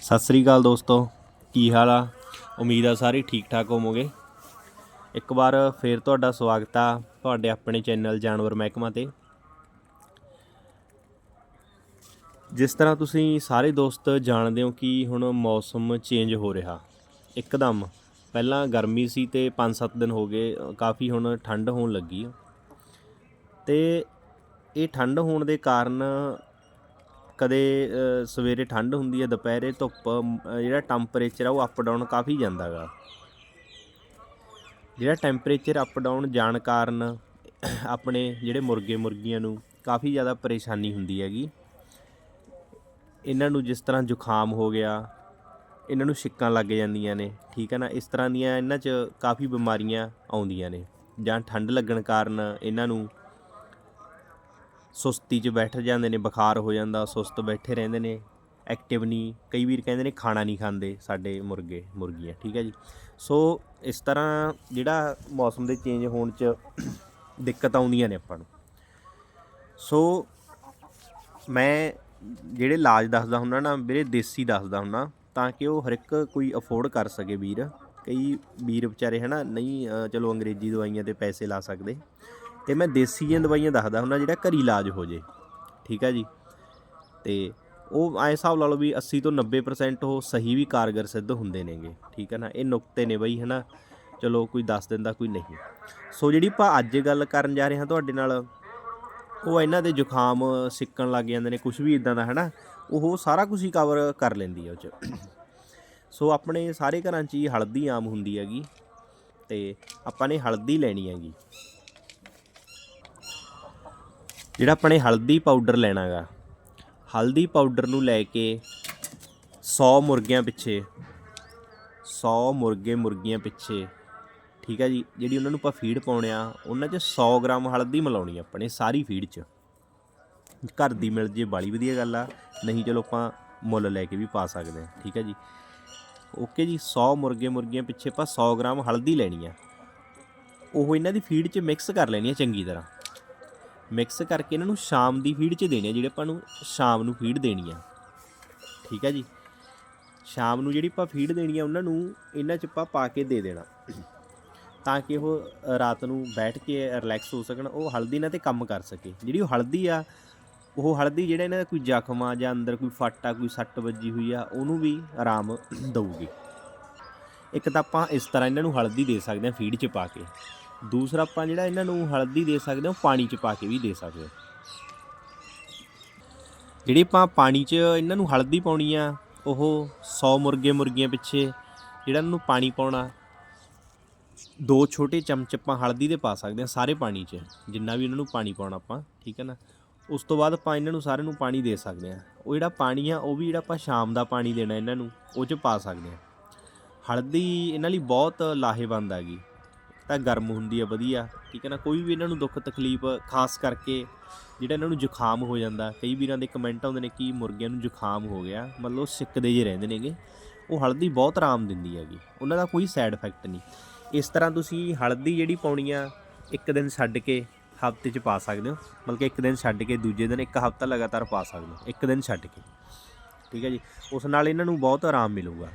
ਸਤਿ ਸ੍ਰੀ ਅਕਾਲ ਦੋਸਤੋ, ਕੀ ਹਾਲ ਆ? ਉਮੀਦ ਆ ਸਾਰੇ ਠੀਕ ਠਾਕ ਹੋਵੋਗੇ। ਇੱਕ ਵਾਰ ਫੇਰ ਤੁਹਾਡਾ ਸਵਾਗਤ ਆ ਤੁਹਾਡੇ ਆਪਣੇ ਚੈਨਲ ਜਾਨਵਰ ਮਹਿਕਮਾ ਤੇ। ਜਿਸ ਤਰ੍ਹਾਂ ਤੁਸੀਂ ਸਾਰੇ ਦੋਸਤ ਜਾਣਦੇ ਹੋ ਕਿ ਹੁਣ ਮੌਸਮ ਚੇਂਜ ਹੋ ਰਿਹਾ। ਇੱਕਦਮ ਪਹਿਲਾਂ ਗਰਮੀ ਸੀ ਤੇ 5-7 ਦਿਨ ਹੋ ਗਏ, ਕਾਫੀ ਹੁਣ ਠੰਡ ਹੋਣ ਲੱਗੀ। ਆ ਤੇ ਇਹ ਠੰਡ ਹੋਣ ਦੇ ਕਾਰਨ ਕਦੇ ਸਵੇਰੇ ਠੰਡ ਹੁੰਦੀ ਹੈ, ਦੁਪਹਿਰੇ ਧੁੱਪ ਜਿਹੜਾ ਟੈਂਪਰੇਚਰ ਆ ਉਹ ਅਪ ਡਾਊਨ ਕਾਫੀ ਜਾਂਦਾ ਗਾ ਜਿਹੜਾ ਟੈਂਪਰੇਚਰ ਅਪ ਡਾਊਨ ਜਾਣ ਕਾਰਨ ਆਪਣੇ ਜਿਹੜੇ ਮੁਰਗੇ ਮੁਰਗੀਆਂ ਨੂੰ ਕਾਫੀ ਜ਼ਿਆਦਾ ਪਰੇਸ਼ਾਨੀ ਹੁੰਦੀ ਹੈਗੀ। ਇਹਨਾਂ ਨੂੰ ਜਿਸ ਤਰ੍ਹਾਂ ਜ਼ੁਕਾਮ ਹੋ ਗਿਆ, ਇਹਨਾਂ ਨੂੰ ਛਿੱਕਾਂ ਲੱਗ ਜਾਂਦੀਆਂ ਨੇ, ਠੀਕ ਹੈ ਨਾ? ਇਸ ਤਰ੍ਹਾਂ ਦੀਆਂ ਇਹਨਾਂ 'ਚ ਕਾਫੀ ਬਿਮਾਰੀਆਂ ਆਉਂਦੀਆਂ ਨੇ ਜਾਂ ਠੰਡ ਲੱਗਣ ਕਾਰਨ ਇਹਨਾਂ ਨੂੰ ਸੁਸਤੀ 'ਚ ਬੈਠ ਜਾਂਦੇ ਨੇ, ਬੁਖਾਰ ਹੋ ਜਾਂਦਾ, ਸੁਸਤ ਬੈਠੇ ਰਹਿੰਦੇ ਨੇ ਐਕਟਿਵ ਨਹੀਂ। ਕਈ ਵੀਰ ਕਹਿੰਦੇ ਨੇ ਖਾਣਾ ਨਹੀਂ ਖਾਂਦੇ ਸਾਡੇ ਮੁਰਗੇ, ਮੁਰਗੀਆਂ, ਠੀਕ ਹੈ ਜੀ। ਸੋ ਇਸ ਤਰ੍ਹਾਂ ਜਿਹੜਾ ਮੌਸਮ ਦੇ ਚੇਂਜ ਹੋਣ 'ਚ ਦਿੱਕਤ ਆਉਂਦੀਆਂ ਨੇ ਆਪਾਂ ਨੂੰ। ਸੋ ਮੈਂ ਜਿਹੜੇ ਇਲਾਜ ਦੱਸਦਾ ਹੁੰਦਾ ਨਾ, ਵੀਰੇ ਦੇਸੀ ਦੱਸਦਾ ਹੁੰਦਾ, ਤਾਂ ਕਿ ਉਹ ਹਰ ਇੱਕ ਕੋਈ ਅਫੋਰਡ ਕਰ ਸਕੇ ਵੀਰ। ਕਈ ਵੀਰ ਵਿਚਾਰੇ ਹਨਾ, ਨਹੀਂ ਚਲੋ ਅੰਗਰੇਜ਼ੀ ਦਵਾਈਆਂ ਤੇ ਪੈਸੇ ਲਾ ਸਕਦੇ। ਤੇ ਮੈਂ ਦੇਸੀ ਜਿਹੀਆਂ ਦਵਾਈਆਂ ਦੱਸਦਾ ਹੁੰਦਾ ਜਿਹੜਾ ਘਰੀ ਇਲਾਜ ਹੋ ਜੇ। ਠੀਕ ਹੈ ਜੀ? ਤੇ ਉਹ ਐ ਹਿਸਾਬ ਲਾ ਲਓ ਵੀ 80 ਤੋਂ 90% ਉਹ ਸਹੀ ਵੀ ਕਾਰਗਰ ਸਿੱਧ ਹੁੰਦੇ ਨੇਗੇ। ਠੀਕ ਹੈ ਨਾ? ਇਹ ਨੁਕਤੇ ਨੇ ਬਈ, ਹਨਾ? ਚਲੋ ਕੋਈ ਦੱਸ ਦਿੰਦਾ, ਕੋਈ ਨਹੀਂ। ਸੋ ਜਿਹੜੀ ਆਪਾਂ ਅੱਜ ਗੱਲ ਕਰਨ ਜਾ ਰਹੇ ਹਾਂ ਤੁਹਾਡੇ ਨਾਲ, ਉਹ ਇਹਨਾਂ ਦੇ ਜ਼ੁਕਾਮ ਸਿੱਕਣ ਲੱਗ ਜਾਂਦੇ ਨੇ ਕੁਝ ਵੀ ਇਦਾਂ ਦਾ, ਹਨਾ? ਉਹ ਸਾਰਾ ਕੁਝ ਹੀ ਕਵਰ ਕਰ ਲੈਂਦੀ ਹੈ ਉਹ ਚ। ਸੋ ਆਪਣੇ ਸਾਰੇ ਘਰਾਂ 'ਚ ਹੀ ਹਲਦੀ ਆਮ ਹੁੰਦੀ ਹੈਗੀ, ਤੇ ਆਪਾਂ ਨੇ ਹਲਦੀ ਲੈਣੀ ਹੈਗੀ। ਜਿਹੜਾ ਆਪਣੇ ਹਲਦੀ ਪਾਊਡਰ ਲੈਣਾਗਾ। ਹਲਦੀ ਪਾਊਡਰ ਨੂੰ ਲੈ ਕੇ 100 ਮੁਰਗਿਆਂ ਪਿੱਛੇ 100 ਮੁਰਗੇ ਮੁਰਗੀਆਂ ਪਿੱਛੇ, ਠੀਕ ਹੈ ਜੀ, ਜਿਹੜੀ ਉਹਨਾਂ ਨੂੰ ਆਪਾਂ ਫੀਡ ਪਾਉਣੇ ਆ, ਉਹਨਾਂ 'ਚ 100 ਗ੍ਰਾਮ ਹਲਦੀ ਮਿਲਾਉਣੀ ਆਪਣੇ ਸਾਰੀ ਫੀਡ 'ਚ। ਘਰ ਦੀ ਮਿਲ ਜੇ ਬਾਲੀ ਵਧੀਆ ਗੱਲ ਆ, ਨਹੀਂ ਚਲੋ ਆਪਾਂ ਮੁੱਲ ਲੈ ਕੇ ਵੀ ਪਾ ਸਕਦੇ ਆ, ਠੀਕ ਹੈ ਜੀ। ਓਕੇ ਜੀ 100 ਮੁਰਗੇ ਮੁਰਗੀਆਂ ਪਿੱਛੇ ਆਪਾਂ 100 ਗ੍ਰਾਮ ਹਲਦੀ ਲੈਣੀ ਆ। ਉਹ ਇਹਨਾਂ ਦੀ ਫੀਡ 'ਚ ਮਿਕਸ ਕਰ ਲੈਣੀ ਆ ਚੰਗੀ ਤਰ੍ਹਾਂ। ਮਿਕਸ ਕਰਕੇ ਇਹਨਾਂ ਨੂੰ ਸ਼ਾਮ ਦੀ ਫੀਡ 'ਚ ਦੇਣੇ ਆ, ਜਿਹੜੇ ਆਪਾਂ ਨੂੰ ਸ਼ਾਮ ਨੂੰ ਫੀਡ ਦੇਣੀ ਆ। ਠੀਕ ਹੈ ਜੀ? ਸ਼ਾਮ ਨੂੰ ਜਿਹੜੀ ਆਪਾਂ ਫੀਡ ਦੇਣੀ ਆ, ਉਹਨਾਂ ਨੂੰ ਇਹਨਾਂ 'ਚ ਆਪਾਂ ਪਾ ਕੇ ਦੇ ਦੇਣਾ। ਤਾਂ ਕਿ ਉਹ ਰਾਤ ਨੂੰ ਬੈਠ ਕੇ ਰਿਲੈਕਸ ਹੋ ਸਕਣ, ਉਹ ਹਲਦੀ ਨਾਲ ਤੇ ਕੰਮ ਕਰ ਸਕੇ। ਜਿਹੜੀ ਉਹ ਹਲਦੀ ਆ, ਉਹ ਹਲਦੀ ਜਿਹੜਾ ਇਹਨਾਂ ਦਾ ਕੋਈ ਜ਼ਖਮ ਆ ਜਾਂ ਅੰਦਰ ਕੋਈ ਫੱਟ ਆ, ਕੋਈ ਸੱਟ ਵੱਜੀ ਹੋਈ ਆ, ਉਹਨੂੰ ਵੀ ਆਰਾਮ ਦਊਗੀ। ਇੱਕ ਤਾਂ ਆਪਾਂ ਇਸ ਤਰ੍ਹਾਂ ਇਹਨਾਂ ਨੂੰ ਹਲਦੀ ਦੇ ਸਕਦੇ ਹਾਂ ਫੀਡ 'ਚ ਪਾ ਕੇ। ਦੂਸਰਾ ਆਪਾਂ ਜਿਹੜਾ ਇਹਨਾਂ ਨੂੰ ਹਲਦੀ ਦੇ ਸਕਦੇ ਹਾਂ, ਉਹ ਪਾਣੀ 'ਚ ਪਾ ਕੇ ਵੀ ਦੇ ਸਕਦੇ ਹਾਂ। ਜਿਹੜੀ ਆਪਾਂ ਪਾਣੀ 'ਚ ਇਹਨਾਂ ਨੂੰ ਹਲਦੀ ਪਾਉਣੀ ਆ, ਉਹ 100 ਮੁਰਗੇ ਮੁਰਗੀਆਂ ਪਿੱਛੇ ਜਿਹੜਾ ਇਹਨਾਂ ਨੂੰ ਪਾਣੀ ਪਾਉਣਾ, ਦੋ ਛੋਟੇ ਚਮਚ ਆਪਾਂ ਹਲਦੀ ਦੇ ਪਾ ਸਕਦੇ ਹਾਂ ਸਾਰੇ ਪਾਣੀ 'ਚ, ਜਿੰਨਾ ਵੀ ਇਹਨਾਂ ਨੂੰ ਪਾਣੀ ਪਾਉਣਾ ਆਪਾਂ, ਠੀਕ ਹੈ ਨਾ? ਉਸ ਤੋਂ ਬਾਅਦ ਆਪਾਂ ਇਹਨਾਂ ਨੂੰ ਸਾਰਿਆਂ ਨੂੰ ਪਾਣੀ ਦੇ ਸਕਦੇ ਹਾਂ। ਉਹ ਜਿਹੜਾ ਪਾਣੀ ਆ, ਉਹ ਵੀ ਜਿਹੜਾ ਆਪਾਂ ਸ਼ਾਮ ਦਾ ਪਾਣੀ ਦੇਣਾ ਇਹਨਾਂ ਨੂੰ, ਉਹ 'ਚ ਪਾ ਸਕਦੇ ਹਾਂ। ਹਲਦੀ ਇਹਨਾਂ ਲਈ ਬਹੁਤ ਲਾਹੇਵੰਦ ਹੈਗੀ। ਤਾਂ ਗਰਮ ਹੁੰਦੀ ਆ, ਵਧੀਆ। ਠੀਕ ਹੈ ਨਾ? ਕੋਈ ਵੀ ਇਹਨਾਂ ਨੂੰ ਦੁੱਖ ਤਕਲੀਫ, ਖਾਸ ਕਰਕੇ ਜਿਹੜਾ ਇਹਨਾਂ ਨੂੰ ਜ਼ੁਕਾਮ ਹੋ ਜਾਂਦਾ। ਕਈ ਵੀਰਾਂ ਦੇ ਕਮੈਂਟ ਆਉਂਦੇ ਨੇ ਕਿ ਮੁਰਗਿਆਂ ਨੂੰ ਜ਼ੁਕਾਮ ਹੋ ਗਿਆ। ਮਤਲਬ ਉਹ ਸਿੱਕਦੇ ਜੇ ਰਹਿੰਦੇ ਨੇਗੇ। ਉਹ ਹਲਦੀ ਬਹੁਤ ਆਰਾਮ ਦਿੰਦੀ ਹੈਗੀ। ਉਹਨਾਂ ਦਾ ਕੋਈ ਸਾਈਡ ਇਫੈਕਟ ਨਹੀਂ। ਇਸ ਤਰ੍ਹਾਂ ਤੁਸੀਂ ਹਲਦੀ ਜਿਹੜੀ ਪਾਉਣੀ ਆ, ਇੱਕ ਦਿਨ ਛੱਡ ਕੇ ਹਫ਼ਤੇ 'ਚ ਪਾ ਸਕਦੇ ਹੋ। ਮਤਲਬ ਕਿ ਇੱਕ ਦਿਨ ਛੱਡ ਕੇ ਦੂਜੇ ਦਿਨ ਇੱਕ ਹਫਤਾ ਲਗਾਤਾਰ ਪਾ ਸਕਦੇ ਹੋ। ਇੱਕ ਦਿਨ ਛੱਡ ਕੇ। ਠੀਕ ਹੈ ਜੀ? ਉਸ ਨਾਲ ਇਹਨਾਂ ਨੂੰ ਬਹੁਤ ਆਰਾਮ ਮਿਲੂਗਾ।